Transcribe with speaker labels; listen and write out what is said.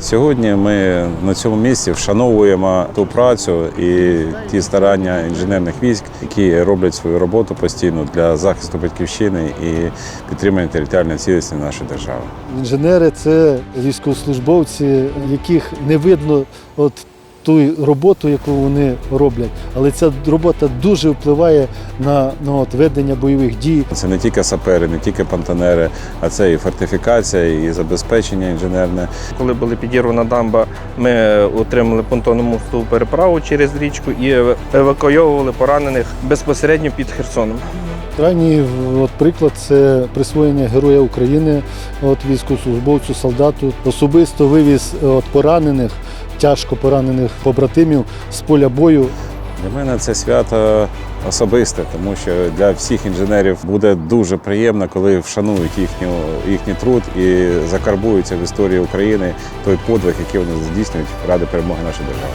Speaker 1: Сьогодні ми на цьому місці вшановуємо ту працю і ті старання інженерних військ, які роблять свою роботу постійно для захисту батьківщини і підтримання територіальної цілісності нашої держави.
Speaker 2: Інженери це військовослужбовці, яких не видно от ту роботу, яку вони роблять. Але ця робота дуже впливає на, на от, ведення бойових дій.
Speaker 1: Це не тільки сапери, не тільки пантанери, а це і фортифікація, і забезпечення інженерне.
Speaker 3: Коли була підірвана дамба, ми отримали понтонну мостову переправу через річку і евакуйовували поранених безпосередньо під Херсоном.
Speaker 2: Крайній от, приклад це присвоєння Героя України от, військовослужбовцю, солдату. Особисто вивіз от, поранених, тяжко поранених побратимів з поля бою.
Speaker 1: Для мене це свято особисте, тому що для всіх інженерів буде дуже приємно, коли вшанують їхню, їхній труд і закарбуються в історії України той подвиг, який вони здійснюють ради перемоги нашої держави.